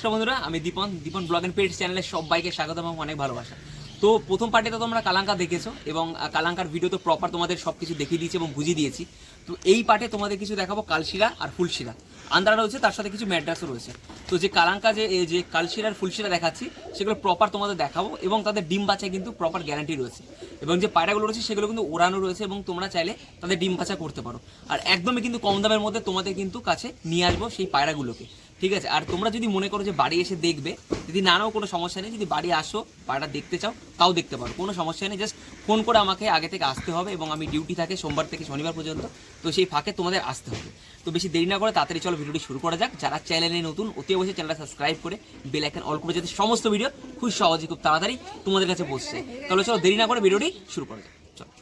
নমস্কার বন্ধুরা, আমি দীপন। দীপন ব্লগ এন্ড পেড চ্যানেলে সবাইকে স্বাগত এবং অনেক ভালোবাসা। তো প্রথম পার্টে তো তোমরা কালাঙ্কা দেখেছ এবং কালাঙ্কার ভিডিও তো প্রপার তোমাদের সব কিছু দেখিয়ে দিয়েছি এবং বুঝিয়ে দিয়েছি। তো এই পার্টে তোমাদের কিছু দেখাবো কালশিরা আর ফুলশিরা। আন্দ্রা রয়েছে, তার সাথে কিছু ম্যাড্রাসও রয়েছে। তো যে কালাঙ্কা যে যে কালশিরা আর ফুলশিরা দেখাচ্ছি, সেগুলো প্রপার তোমাদের দেখাবো এবং তাদের ডিম বাচ্চায় কিন্তু প্রপার গ্যারান্টি রয়েছে। এবং যে পায়রাগুলো রয়েছে, সেগুলো কিন্তু ওড়ানো রয়েছে এবং তোমরা চাইলে তাদের ডিম বাচ্চা করতে পারো। আর একদমই কিন্তু কম দামের মধ্যে তোমাদের কিন্তু কাছে নিয়ে আসব সেই পায়রাগুলোকে। ঠিক আছে? আর তোমরা যদি মনে করো যে বাড়ি এসে দেখবে, যদি না নাও কোনো সমস্যা নেই, যদি বাড়ি আসো, বাড়িটা দেখতে চাও, তাও দেখতে পারো। কোনো সমস্যা নেই জাস্ট ফোন করে আমাকে আগে থেকে আসতে হবে এবং আমি ডিউটি থাকে সোমবার থেকে শনিবার পর্যন্ত, তো সেই ফাঁকে তোমাদের আসতে হবে। তো বেশি দেরি না করে তাড়াতাড়ি চলো ভিডিওটি শুরু করা যাক। যারা চ্যানেলে নতুন, অতি অবশ্যই চ্যানেলটা সাবস্ক্রাইব করে বেল আইকন অল করে যাতে। সমস্ত ভিডিও খুব সহজে খুব তাড়াতাড়ি তোমাদের কাছে পৌঁছে যায়। তাহলে চলো দেরি না করে ভিডিওটি শুরু করা যাক। চলো।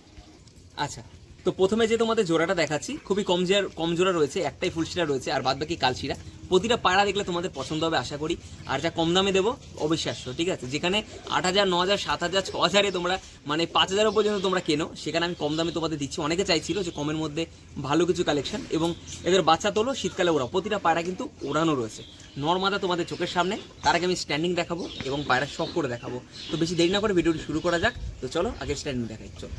আচ্ছা তো প্রথমে যে তোমাদের জোড়াটা দেখাচ্ছি, খুবই কম জোড়া কম জোড়া রয়েছে, একটাই ফুলশিরা রয়েছে, আর বাদ বাকি কালশিরা। প্রতিটা পাড়া দেখলে তোমাদের পছন্দ হবে, আশা করি। আর যা কম দামে দেবো, অবিশ্বাস্য, ঠিক আছে? যেখানে আট হাজার, ন হাজার, সাত হাজার, ছ হাজারে তোমরা মানে পাঁচ হাজারও পর্যন্ত তোমরা কেনো, সেখানে আমি কম দামে তোমাদের দিচ্ছি। অনেকে চাইছিল যে কমের মধ্যে ভালো কিছু কালেকশন এবং এদের বাচ্চা তোলো, শীতকালে ওরা প্রতিটা পায়রা কিন্তু ওড়ানো রয়েছে। নর্মাদা তোমাদের চোখের সামনে, তার আগে আমি স্ট্যান্ডিং দেখাবো এবং পায়রা শখ করে দেখাবো। তো বেশি দেরি না করে ভিডিওটি শুরু করা যাক। তো চলো, আগে স্ট্যান্ডিং দেখাই, চলো।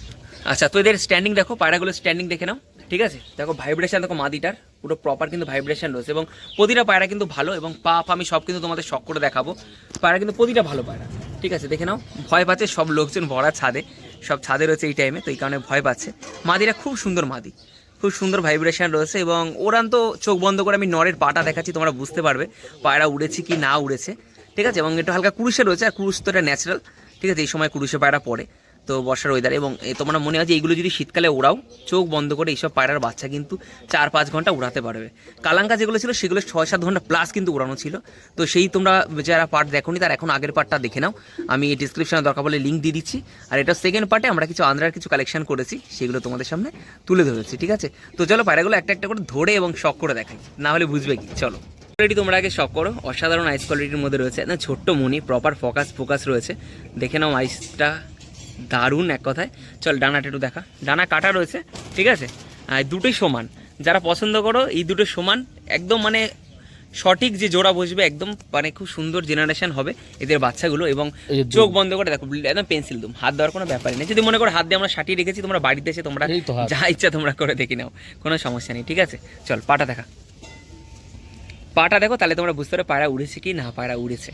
আচ্ছা তো এদের স্ট্যান্ডিং দেখো পায়রাগুলো স্ট্যান্ডিং দেখে নাও, ঠিক আছে? দেখো ভাইব্রেশন দেখো মাদিটার। পুরো প্রপার কিন্তু ভাইব্রেশন রয়েছে এবং প্রতিটা পায়রা কিন্তু ভালো এবং পা আমি সব কিন্তু তোমাদের শখ করে দেখাবো। পায়রা কিন্তু প্রতিটা ভালো পায়রা। ঠিক আছে, দেখে নাও। ভয় পাচ্ছে সব লোকজন ভরা ছাদে, সব ছাদে রয়েছে এই টাইমে তো এই কারণে ভয় পাচ্ছে। মাদিরা খুব সুন্দর মাদি, খুব সুন্দর ভাইব্রেশন রয়েছে এবং ওরান তো চোখ বন্ধ করে আমি নরের পাটা দেখাচ্ছি, তোমরা বুঝতে পারবে পায়রা উড়েছে কি না উড়েছে। ঠিক আছে, এবং একটু হালকা কুরুষে রয়েছে, আর কুরুষ তো এটা ন্যাচারাল ঠিক আছে, এই সময় কুরুষে পায়রা পড়ে। তো বর্ষার ওয়েদার এবং তোমরা মনে হয় যে এইগুলো যদি শীতকালে ওড়াও, চোখ বন্ধ করে এইসব পায়রার বাচ্চা কিন্তু চার পাঁচ ঘণ্টা উড়াতে পারবে। কালাঙ্কা যেগুলো ছিল, সেগুলো ছয় সাত ঘণ্টা প্লাস কিন্তু উড়ানো ছিল। তো সেই তোমরা যারা পার্ট দেখোনি, তার এখন আগের পার্টটা দেখে নাও। আমি ডিসক্রিপশনে দরকার বলে লিঙ্ক দিয়ে দিচ্ছি। আর এটা সেকেন্ড পার্টে আমরা কিছু আন্ধ্রার কিছু কালেকশন করেছি, সেগুলো তোমাদের সামনে তুলে ধরেছি, ঠিক আছে? তো চলো পায়রাগুলো একটা একটা করে ধরে এবং শখ করে দেখাই। না হলে বুঝবে কি? চলো। কোয়ালিটি তোমরা আগে শখ করো। অসাধারণ আইস কোয়ালিটির মধ্যে রয়েছে। না, ছোট্ট মনি প্রপার ফোকাস ফোকাস রয়েছে। দেখে নাও আইসটা দারুণ এক কথায়। চল ডানাটা একটু দেখা। ডানা কাটা রয়েছে ঠিক আছে? আর দুটোই সমান। যারা পছন্দ করো এই দুটো সমান। একদম মানে সঠিক যে জোড়া বসবে একদম মানে খুব সুন্দর জেনারেশন হবে এদের বাচ্চাগুলো এবং। চোখ বন্ধ করে দেখো একদম পেন্সিল দুম। হাত দেওয়ার কোনো ব্যাপারই নেই। যদি মনে করো হাত দিয়ে আমরা সাটিয়ে রেখেছি তোমরা বাড়িতে এসে তোমরা। যা ইচ্ছা তোমরা করে দেখে নাও। কোনো সমস্যা নেই ঠিক আছে? চল পাটা দেখা। পাটা দেখো তাহলে তোমরা বুঝতে পারো পায়রা উড়েছে কি না পায়রা উড়েছে।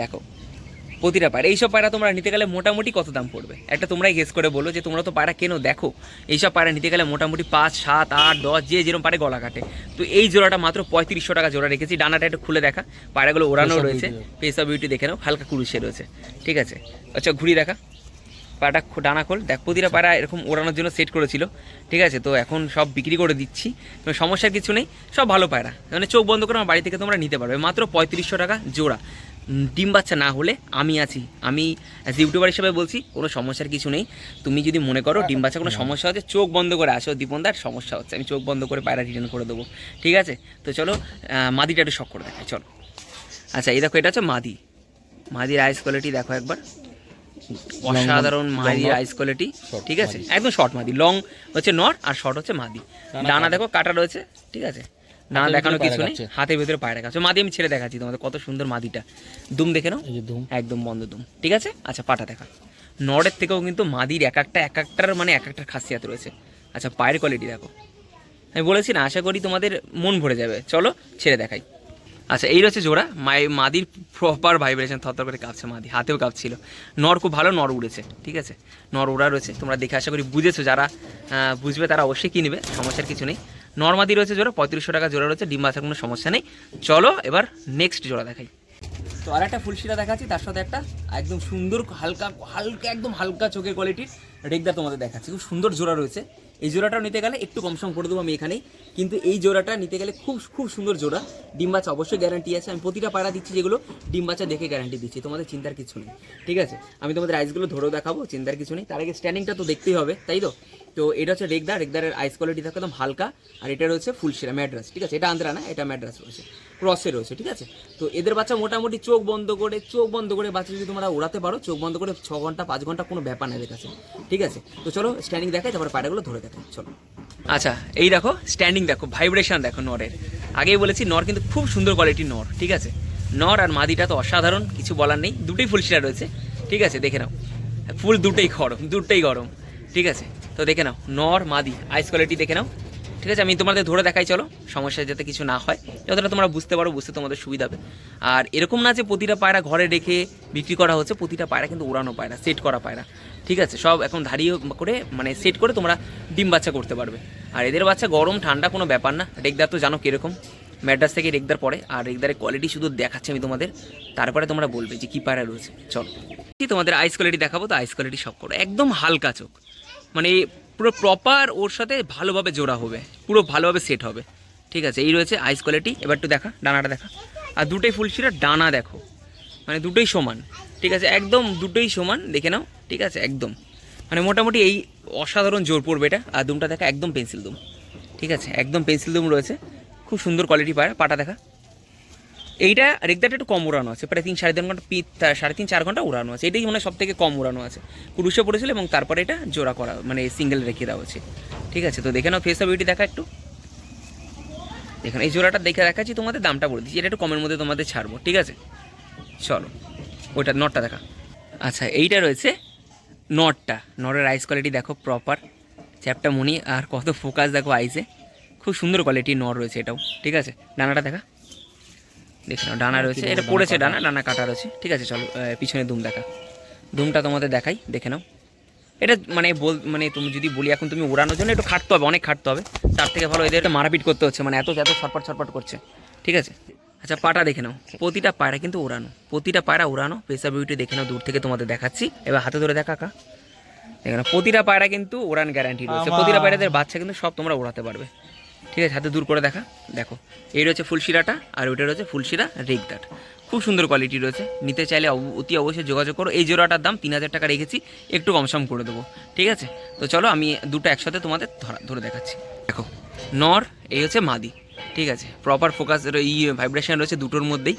দেখো প্রতিটা পায়রা এইসব পায়রা তোমরা নিতে গেলে মোটামুটি কত দাম পড়বে? একটা তোমরাই গেস করে বলো যে তোমরা তো পায়রা কেন? দেখো এইসব পায়রা নিতে গেলে মোটামুটি পাঁচ সাত আট দশ যে যেরকম পারে গলা কাটে। তো এই জোড়াটা মাত্র পঁয়ত্রিশশো টাকা জোড়া রেখেছি। ডানাটা একটু খুলে দেখা। পায়রাগুলো ওড়ানো রয়েছে। ফেস অফ বিউটি দেখে নাও। হালকা কুরুষে রয়েছে। ঠিক আছে? আচ্ছা ঘুরিয়ে দেখা। পাটা ডানা খোল। দেখ প্রতিটা পায়রা এরকম ওড়ানোর জন্য সেট করেছিল। ঠিক আছে? তো এখন সব বিক্রি করে দিচ্ছি। সমস্যার কিছু নেই। সব ভালো পায়রা মানে চোখ বন্ধ করে আমার বাড়ি থেকে তোমরা নিতে পারবে। মাত্র পঁয়ত্রিশশো টাকা জোড়া। ডিম বাচ্চা না হলে আমি আছি। আমি অ্যাজ ইউটিউবার হিসেবে বলছি কোনো সমস্যার কিছু নেই। তুমি যদি মনে করো ডিম বাচ্চা কোনো সমস্যা হচ্ছে চোখ বন্ধ করে আসো দীপনদার সমস্যা হচ্ছে আমি চোখ বন্ধ করে পায়রা রিটার্ন করে দেবো। ঠিক আছে? তো চলো মাদিটা একটু শখ করে দেখাই চলো। আচ্ছা এই দেখো এটা হচ্ছে মাদি। মাদির আইস কোয়ালিটি দেখো একবার। অসাধারণ মাদির আইস কোয়ালিটি ঠিক আছে? একদম শর্ট মাদি। লং হচ্ছে নর আর শর্ট হচ্ছে মাদি। ডানা ডানা দেখো কাটা রয়েছে ঠিক আছে? না দেখানো কিছু নেই। হাতের ভিতরে পায়রা মাদি আমি ছেড়ে দেখাচ্ছি তোমাদের কত সুন্দর মাদিটা। দুম দেখে নাও। একদম বন্ধ দুম। ঠিক আছে? আচ্ছা পাটা দেখা। নরের থেকেও কিন্তু মাদির এক একটা এক একটার মানে এক একটার খাসিয়াত রয়েছে। আচ্ছা পায়ের কোয়ালিটি দেখো। আমি বলেছি না আশা করি তোমাদের মন ভরে যাবে। চলো ছেড়ে দেখাই। আচ্ছা এই রয়েছে জোড়া। মাই মাদির প্রপার ভাইব্রেশন থরথর করে কাঁপছে মাদি। হাতেও কাঁপছিল। নর খুব ভালো নর উড়েছে। ঠিক আছে? নর উড়া রয়েছে। তোমরা দেখে আশা করি বুঝেছ। যারা আহ, বুঝবে তারা অবশ্যই কিনবে। সমস্যার কিছু নেই। নর্মাদি রয়েছে জোড়া, পঁয়ত্রিশশো টাকা জোড়া রয়েছে, ডিম বাছার কোনো সমস্যা নেই। চলো এবার নেক্সট জোড়া দেখাই। তো আর একটা ফুলশিরা দেখাচ্ছি, তার সাথে একটা একদম সুন্দর হালকা হালকা, একদম হালকা চোখের কোয়ালিটির রেগদার তোমাদের দেখাচ্ছি। খুব সুন্দর জোড়া রয়েছে। এই জোড়াটাও নিতে গেলে একটু কম সম করে দেবো আমি এখানেই। কিন্তু এই জোড়াটা নিতে গেলে খুব খুব সুন্দর জোড়া। ডিম বাচ্চা অবশ্যই গ্যারান্টি আছে। আমি প্রতিটা পাড়া দিচ্ছি যেগুলো ডিম বাচ্চা দেখে গ্যারান্টি দিচ্ছি। তোমাদের চিন্তার কিছু নেই। ঠিক আছে? আমি তোমাদের আইসগুলো ধরেও দেখাবো, চিন্তার কিছু নেই। তার আগে স্ট্যান্ডিংটা তো দেখতেই হবে, তাই তো? তো এটা হচ্ছে রেগদার রেগদারের আইস কোয়ালিটি থাকে একদম হালকা, আর এটা রয়েছে ফুলশিরা ম্যাড্রাস, ঠিক আছে? এটা আন্দ্রা না, এটা ম্যাড্রাস রয়েছে, ক্রসে রয়েছে, ঠিক আছে? তো এদের বাচ্চা মোটামুটি চোখ বন্ধ করে, চোখ বন্ধ করে বাচ্চা যদি তোমরা উড়াতে পারো, চোখ বন্ধ করে ছ ঘণ্টা, পাঁচ ঘণ্টা কোনো ব্যাপার এদের কাছে, ঠিক আছে? তো চলো স্ট্যান্ডিং দেখাই, তারপর পায়রাগুলো ধরে দেখাই চলো। আচ্ছা এই দেখো স্ট্যান্ডিং দেখো ভাইব্রেশন দেখো নরের। আগেই বলেছি, নর কিন্তু খুব সুন্দর কোয়ালিটির নর, ঠিক আছে? নর আর মাদিটা তো অসাধারণ, কিছু বলার নেই, দুটোই ফুল শিরা রয়েছে, ঠিক আছে? দেখে নাও, ফুল দুটোই গরম দুটোই গরম, ঠিক আছে? তো দেখে নাও, নর মাদি আইস কোয়ালিটি দেখে নাও। ঠিক আছে, আমি তোমাদের ধরে দেখাই, চলো। সমস্যা যাতে কিছু না হয়, যতটা তোমরা বুঝতে পারো, বুঝতে তোমাদের সুবিধা হবে। আর এরকম না যে প্রতিটা পায়রা ঘরে রেখে বিক্রি করা হচ্ছে, প্রতিটা পায়রা কিন্তু উড়ানো পায়রা সেট করা পায়রা ঠিক আছে, সব এখন ধারিয়ে করে মানে সেট করে তোমরা ডিম বাচ্চা করতে পারবে। আর এদের বাচ্চা গরম, ঠান্ডা কোনো ব্যাপার না। রেগদার তো জানো কীরকম। ম্যাড্রাস থেকে রেগদার পরে আর রেগদারের কোয়ালিটি শুধু দেখাচ্ছি আমি তোমাদের। তারপরে তোমরা বলবে যে কী পায়রা রয়েছে। চলো, তোমাদের আইস কোয়ালিটি দেখাবো, তো আইস কোয়ালিটি সব করো। একদম হালকা চোখ। মানে পুরো প্রপার ওর সাথে ভালোভাবে জোড়া হবে। পুরো ভালোভাবে সেট হবে। ঠিক আছে, এই রয়েছে আইস কোয়ালিটি এবার একটু দেখা, ডানাটা দেখা। আর দুটোই ফুলশিরা ডানা দেখো। মানে দুটোই সমান। ঠিক আছে, একদম দুটোই সমান, দেখে নাও। ঠিক আছে, একদম। মানে মোটামুটি এই অসাধারণ জোর পড়বে এটা। আর দুমটা দেখা, একদম পেন্সিল দুম। ঠিক আছে, একদম পেন্সিল দুম রয়েছে। খুব সুন্দর কোয়ালিটি পায়, পাটা দেখা। এইটা রেগদারটা একটু কম উড়ানো আছে, প্রায় তিন সাড়ে তিন ঘণ্টা সাড়ে তিন চার ঘণ্টা উড়ানো আছে। এটাই মানে সব থেকে কম উড়ানো আছে। কুরুষে পড়েছিল এবং তারপরে এটা জোড়া করা মানে সিঙ্গেল রেখে দেওয়া হচ্ছে। ঠিক আছে, তো দেখে নাও ফেস অফ বিউটি দেখা একটু। দেখুন এই জোড়াটা দেখে দেখাচ্ছি, তোমাদের দামটা বলে দিচ্ছি। এটা একটু কমের মধ্যে তোমাদের ছাড়বো, ঠিক আছে? চলো, ওইটা নটটা দেখা। আচ্ছা এইটা রয়েছে নটটা নটের আইস কোয়ালিটি দেখো প্রপার চ্যাপটা মনি, আর কত ফোকাস দেখো আইসে খুব সুন্দর কোয়ালিটি নট রয়েছে এটাও, ঠিক আছে? ডানাটা দেখা। দেখে নাও ডানা রয়েছে এটা পড়েছে ডানা ডানা কাটা রয়েছে ঠিক আছে চলো পিছনে দুম দেখা। দুমটা তোমাদের দেখাই দেখে নাও। এটা মানে বল মানে তুমি যদি বলি এখন তুমি উড়ানোর জন্য একটু খাটতে হবে অনেক খাটতে হবে। তার থেকে ভালো এদের মারাপিট করতে হচ্ছে মানে এত এত ছটপট ছটপট করছে ঠিক আছে? আচ্ছা পাটা দেখে নাও প্রতিটা পায়রা কিন্তু উড়ানো প্রতিটা পায়রা উড়ানো পেশা বিউটি দেখে নাও দূর থেকে তোমাদের দেখাচ্ছি এবার হাতে ধরে দেখা কা দেখে নাও প্রতিটা পায়রা কিন্তু উড়ান গ্যারান্টি রয়েছে প্রতিটা পায়রাদের বাচ্চা কিন্তু সব তোমরা উড়াতে পারবে। ঠিক আছে, হাতে দূর করে দেখা। দেখো, এই রয়েছে ফুলশিরাটা আর ওইটা রয়েছে ফুলশিরা রেগদাট। খুব সুন্দর কোয়ালিটি রয়েছে। নিতে চাইলে অতি অবশ্যই যোগাযোগ করো। এই জোড়াটার দাম তিন হাজার টাকা রেখেছি। একটু কম সম করে দেবো। ঠিক আছে? তো চলো, আমি দুটো একসাথে তোমাদের ধরা ধরে দেখাচ্ছি। দেখো, নর, এই হচ্ছে মাদি। ঠিক আছে? প্রপার ফোকাস এই ভাইব্রেশন রয়েছে দুটোর মধ্যেই।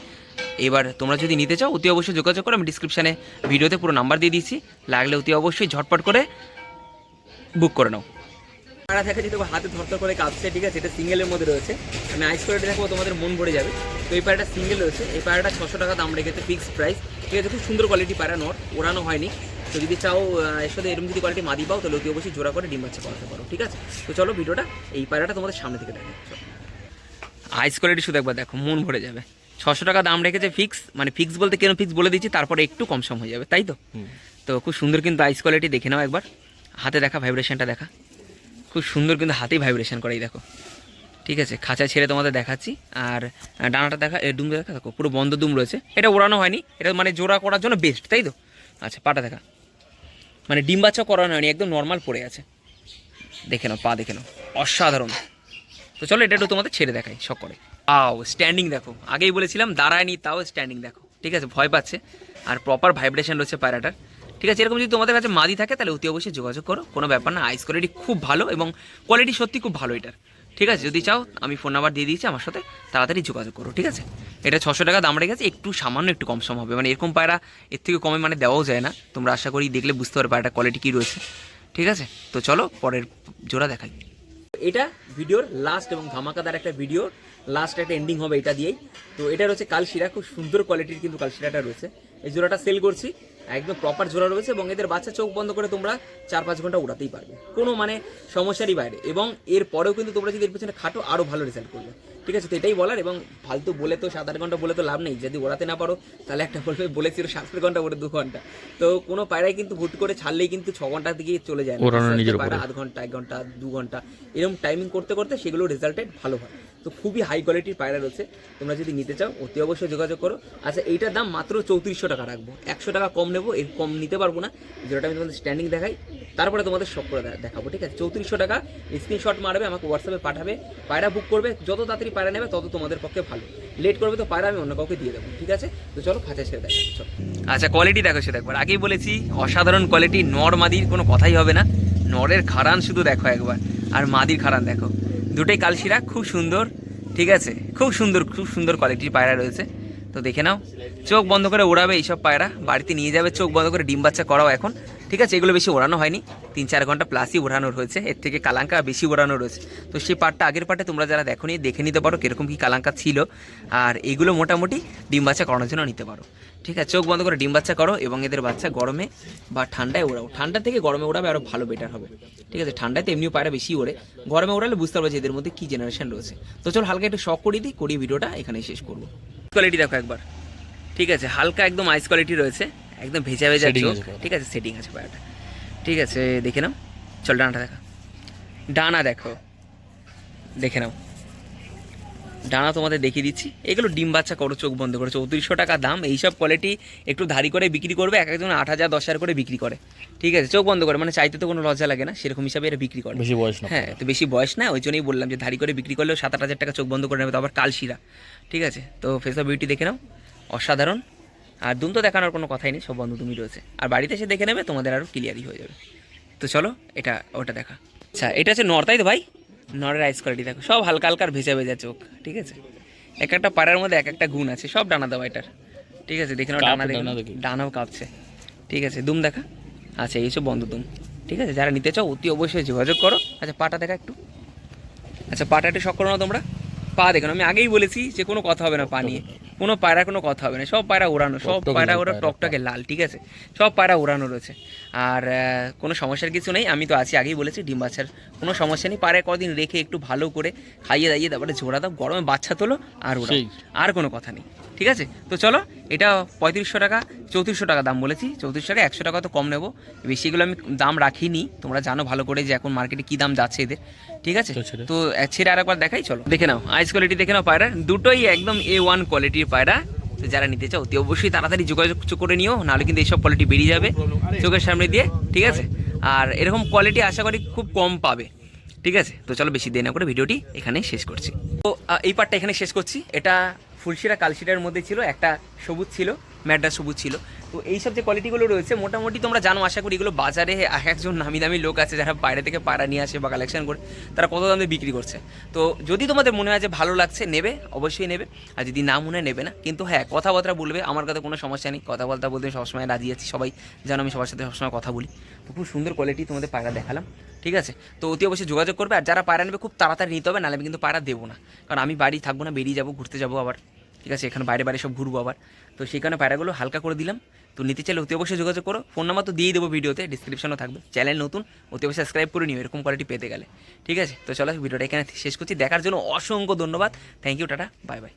এবার তোমরা যদি নিতে চাও, অতি অবশ্যই যোগাযোগ করো। আমি ডিসক্রিপশানে ভিডিওতে পুরো নাম্বার দিয়ে দিচ্ছি লাগলে অতি অবশ্যই ঝটপট করে বুক করে নাও। পাড়া দেখা যেতে হাতে ধরতে করে কাঁপছে ঠিক আছে? এটা সিঙ্গেলের মধ্যে রয়েছে। আমি আইস করে দেখব তোমাদের মন ভরে যাবে। তো এই পায়রাটা সিঙ্গেল রয়েছে। এই পায়রাটা ছশো টাকা দাম রেখেছে ফিক্সড প্রাইস ঠিক আছে খুব সুন্দর কোয়ালিটি পায়রা নট ওড়ানো হয়নি। তো যদি চাও এর সাথে এরকম যদি কোয়ালিটি মাদি পাও তাহলে অতি অবশ্যই জোড়া করে ডিম বাচ্চা করাতে পারো ঠিক আছে? তো চলো ভিডিওটা এই পায়রাটা তোমাদের সামনে থেকে দেখো আইস কোয়ালিটি শুধু একবার দেখো মন ভরে যাবে। ছশো টাকা দাম রেখেছে ফিক্স মানে ফিক্স বলতে কেন ফিক্স বলে দিচ্ছি তারপরে একটু কম সম হয়ে যাবে তাই তো? তো খুব সুন্দর কিন্তু আইস কোয়ালিটি দেখে নাও একবার। হাতে দেখা ভাইব্রেশনটা দেখা। খুব সুন্দর কিন্তু হাতেই ভাইব্রেশন করে এই দেখো। ঠিক আছে খাঁচা ছেড়ে তোমাদের দেখাচ্ছি। আর ডানাটা দেখা দুম দেখা, দেখো, পুরো বন্ধ ডুম রয়েছে। এটা ওড়ানো হয়নি, এটা মানে জোড়া করার জন্য বেস্ট তাই তো? আচ্ছা পাটা দেখা। মানে ডিম বাচ্চা করানো হয়নি, একদম নর্মাল পড়ে আছে। দেখে নাও, পা দেখে নাও। অসাধারণ। তো চলো, এটা একটু তোমাদের ছেড়ে দেখাই, শখ করে। আও স্ট্যান্ডিং দেখো। আগেই বলেছিলাম, দাঁড়ায়নি, তাও স্ট্যান্ডিং দেখো। ঠিক আছে, ভয় পাচ্ছে। আর প্রপার ভাইব্রেশন রয়েছে পায়রাটার। ঠিক আছে, এরকম যদি তোমাদের কাছে মাদি থাকে, তাহলে অতি অবশ্যই যোগাযোগ করো। কোনো ব্যাপার না আইস কোয়ালিটি খুব ভালো এবং কোয়ালিটি সত্যি খুব ভালো এটার। ঠিক আছে, যদি চাও, আমি ফোন নাম্বার দিয়ে দিয়েছি, আমার সাথে তাড়াতাড়ি যোগাযোগ করো, ঠিক আছে? এটা ছশো টাকা দাম রেখেছে একটু সামান্য একটু কম সম হবে। মানে এরকম পায়রা, এর থেকে কমে মানে দেওয়াও যায় না। তোমরা আশা করি দেখলে বুঝতে পারবে পায়রাটা কোয়ালিটি কী রয়েছে। ঠিক আছে, তো চলো পরের জোড়া দেখাই। এটা ভিডিওর লাস্ট এবং ধামাকাদার একটা ভিডিও লাস্ট একটা এন্ডিং হবে এটা দিয়েই। তো এটা রয়েছে কালশিরা খুব সুন্দর কোয়ালিটির কিন্তু কালশিরাটা রয়েছে। এই জোড়াটা সেল করছি একদম প্রপার জোড়া রয়েছে এবং এদের বাচ্চা চোখ বন্ধ করে তোমরা চার পাঁচ ঘণ্টা উড়াতেই পারবে। কোনো মানে সমস্যারই বাইরে এবং এর পরেও কিন্তু তোমরা যদি এর পেছনে খাটো আরও ভালো রেজাল্ট করবে। ঠিক আছে তো এটাই বলার এবং ফালতু বলে তো সাত আট ঘণ্টা বলে তো লাভ নেই। যদি ওড়াতে না পারো তাহলে একটা বলবে বলেছিল সাত আট ঘণ্টা ওরে দু ঘণ্টা। তো কোনো পায়রাই কিন্তু হুট করে ছাড়লেই কিন্তু ছ ঘণ্টা দিকে চলে যায় না। আধ ঘণ্টা এক ঘণ্টা দু ঘণ্টা এরকম টাইমিং করতে করতে সেগুলো রেজাল্টেড ভালো হয়। তো খুবই হাই কোয়ালিটির পায়রা রয়েছে। তোমরা যদি নিতে চাও, অতি অবশ্যই যোগাযোগ করো। আচ্ছা এইটার দাম মাত্র চৌত্রিশশো টাকা রাখব। একশো টাকা কম নেব, এর কম নিতে পারব না। যেটা আমি তোমাদের স্ট্যান্ডিং দেখাই, তারপরে তোমাদের সব করে দেখাবো, ঠিক আছে? চৌত্রিশশো টাকা স্ক্রিনশট মারবে, আমাকে হোয়াটসঅ্যাপে পাঠাবে। পায়রা বুক করবে, যত তাড়াতাড়ি পায়রা নেবে, তত তোমাদের পক্ষে ভালো। লেট করবে তো পায়রা আমি অন্য কাউকে দিয়ে দেবো, ঠিক আছে? তো চলো, খাঁচা ছেড়ে দেখো চলো। আচ্ছা কোয়ালিটি দেখো সেটা একবার আগেই বলেছি, অসাধারণ কোয়ালিটি নর মাদির কোনো কথাই হবে না। নরের খারান শুধু দেখো একবার। আর মাদির খারান দেখো। দুটোই কালশিরা খুব সুন্দর ঠিক আছে? খুব সুন্দর খুব সুন্দর কোয়ালিটির পায়রা রয়েছে। তো দেখে নাও। চোখ বন্ধ করে ওড়াবে এইসব পায়রা। বাড়িতে নিয়ে যাবে, চোখ বন্ধ করে ডিম বাচ্চা করাও এখন। ঠিক আছে, এগুলো বেশি ওড়ানো হয়নি। তিন চার ঘণ্টা প্লাসই ওড়ানো রয়েছে এর থেকে কালাঙ্কা বেশি ওড়ানো রয়েছে তো সেই পার্টটা আগের পার্টে তোমরা যারা দেখো দেখে নিতে পারো কীরকম কী কালাঙ্কা ছিল। আর এগুলো মোটামুটি ডিম বাচ্চা করানোর জন্য নিতে পারো। ঠিক আছে, চোখ বন্ধ করে ডিম বাচ্চা করো এবং এদের বাচ্চা গরমে বা ঠান্ডায় ওড়াও। ঠান্ডা থেকে গরমে ওড়াবে আরও ভালো বেটার হবে। ঠিক আছে, ঠান্ডায় তো এমনিও পায়রা বেশি ওড়ে। গরমে ওড়ালে বুঝতে পারবে যে এদের মধ্যে কী জেনারেশন রয়েছে। তো চল হালকা একটু শখ করিয়ে দিই, করিয়ে ভিডিওটা এখানেই শেষ করব। কোয়ালিটি দেখো একবার। ঠিক আছে হালকা একদম আইস কোয়ালিটি রয়েছে একদম ভেজা ভেজা চোখ। ঠিক আছে সেটিং আছে পায়াটা ঠিক আছে দেখে নাও। চল ডানাটা দেখা ডানা দেখো। দেখে নাও। ডানা তোমাদের দেখিয়ে দিচ্ছি। এগুলো ডিম বাচ্চা করো চোখ বন্ধ করে। চৌত্রিশশো টাকা দাম। এইসব কোয়ালিটি একটু ধারি করে বিক্রি করবে। এক একজন আট হাজার দশ হাজার করে বিক্রি করে। ঠিক আছে? চোখ বন্ধ করে। মানে চাইতে তো কোনো লজ্জা লাগে না। সেরকম হিসাবে এরা বিক্রি করে। বেশি বয়স না হ্যাঁ তো বেশি বয়স না ওই জন্যই বললাম যে ধারি করে বিক্রি করলেও সাত আট হাজার টাকা চোখ বন্ধ করে নেবে। তো আবার কালশিরা। ঠিক আছে? তো ফেস অফ বিউটি দেখে নাও। অসাধারণ। আর দুম তো দেখানোর কোনো কথাই নেই সব বন্ধু তুমি রয়েছে। আর বাড়িতে এসে দেখে নেবে তোমাদের আরও ক্লিয়ারই হয়ে যাবে। তো চলো এটা ওটা দেখা। আচ্ছা এটা হচ্ছে নর তাই তো ভাই? নরের আইস কোয়ালিটি দেখো। সব হালকা হালকার ভেজা ভেজা চোখ ঠিক আছে? এক একটা পাড়ার মধ্যে এক একটা গুণ আছে সব ডানা দেওয়া এটার ঠিক আছে? দেখে নাও ডানা দেখে ডানা দেখি। ডানাও কাঁপছে ঠিক আছে? দুম দেখা। আচ্ছা এইসব বন্ধ দুম ঠিক আছে? যারা নিতে চাও অতি অবশ্যই যোগাযোগ করো। আচ্ছা পাটা দেখা একটু। আচ্ছা পাটা একটু শখ করো না তোমরা। পা দেখো আমি আগেই বলেছি যে কোনো কথা হবে না পা নিয়ে। কোনো পায়রা কোনো কথা হবে না। সব পায়রা ওড়ানো সব পায়রা ওরা টকটকে লাল ঠিক আছে? সব পায়রা উড়ানো রয়েছে। আর কোনো সমস্যার কিছু নেই আমি তো আছি আগেই বলেছি ডিম বাচ্চার কোনো সমস্যা নেই। পায়রা কদিন রেখে একটু ভালো করে খাইয়ে দাইয়ে তারপরে ঝোড়া দাও গরমে বাচ্চা তোলো আর ওরা আর কোনো কথা নেই ঠিক আছে? তো চলো এটা পঁয়ত্রিশশো টাকা চৌত্রিশশো টাকা দাম বলেছি। চৌত্রিশশো টাকা একশো টাকা তো কম নেব। বেশিগুলো আমি দাম রাখিনি তোমরা জানো ভালো করে যে এখন মার্কেটে কী দাম যাচ্ছে এদের। ঠিক আছে? তো ছেড়ে। তো এক ছেড়ে আরেকবার দেখাই চলো। দেখে নাও আইস কোয়ালিটি দেখে নাও পায়রা। দুটোই একদম এ ওয়ান কোয়ালিটির পায়রা। তো যারা নিতে চাও অতি অবশ্যই তাড়াতাড়ি যোগাযোগ করে নিও নাহলে কিন্তু এইসব কোয়ালিটি বেরিয়ে যাবে চোখের সামনে দিয়ে ঠিক আছে? আর এরকম কোয়ালিটি আশা করি খুব কম পাবে। ঠিক আছে? তো চলো বেশি দেরি না করে ভিডিওটি এখানেই শেষ করছি। তো এই পার্টটা এখানে শেষ করছি। এটা ফুলশিরা কালশিরার মধ্যে ছিল একটা সবুজ ছিল। ম্যাড্রাস সবুজ ছিল। তো এইসব যে কোয়ালিটিগুলো রয়েছে, মোটামুটি তোমরা জানো, আশা করি এগুলো বাজারে এক একজন নামি দামি লোক আছে যারা বাইরে থেকে পায়রা নিয়ে আসে বা কালেকশন করে, তারা কত দামে বিক্রি করছে। তো যদি তোমাদের মনে হয় যে ভালো লাগছে, নেবে, অবশ্যই নেবে। আর যদি না মনে নেবে না। কিন্তু হ্যাঁ কথাবার্তা বলবে, আমার কাছে কোনো সমস্যা নেই। কথাবার্তা বলতে সবসময় রাজি আছি, সবাই যেন আমি সবার সাথে সবসময় কথা বলি। তো খুব সুন্দর কোয়ালিটি তোমাদের পায়রা দেখালাম, ঠিক আছে? তো অতি অবশ্যই যোগাযোগ করবে, আর যারা পায়রা নেবে, খুব তাড়াতাড়ি নিতে হবে, নাহলে আমি কিন্তু পায়রা দেবো না। কারণ আমি বাড়ি থাকব না, বেরিয়ে যাব, ঘুরতে যাব আবার। ঠিক আছে, এখানে বাইরে বাইরে সব ঘুরবো আবার। তো কারণে পায়রাগুলো হালকা করে দিলাম। তো নিতে চাইলে অতি অবশ্যই যোগাযোগ করো। ফোন নাম্বার তো দিয়েই দেবো ভিডিওতে ডিসক্রিপশনও থাকবে। চ্যানেল নতুন, অতি অবশ্যই সাবস্ক্রাইব করে নিও, এরকম কোয়ালিটি পেতে গেলে। ঠিক আছে, তো চলো ভিডিওটা এখানে শেষ করছি। দেখার জন্য অসংখ্য ধন্যবাদ। Thank you tata bye bye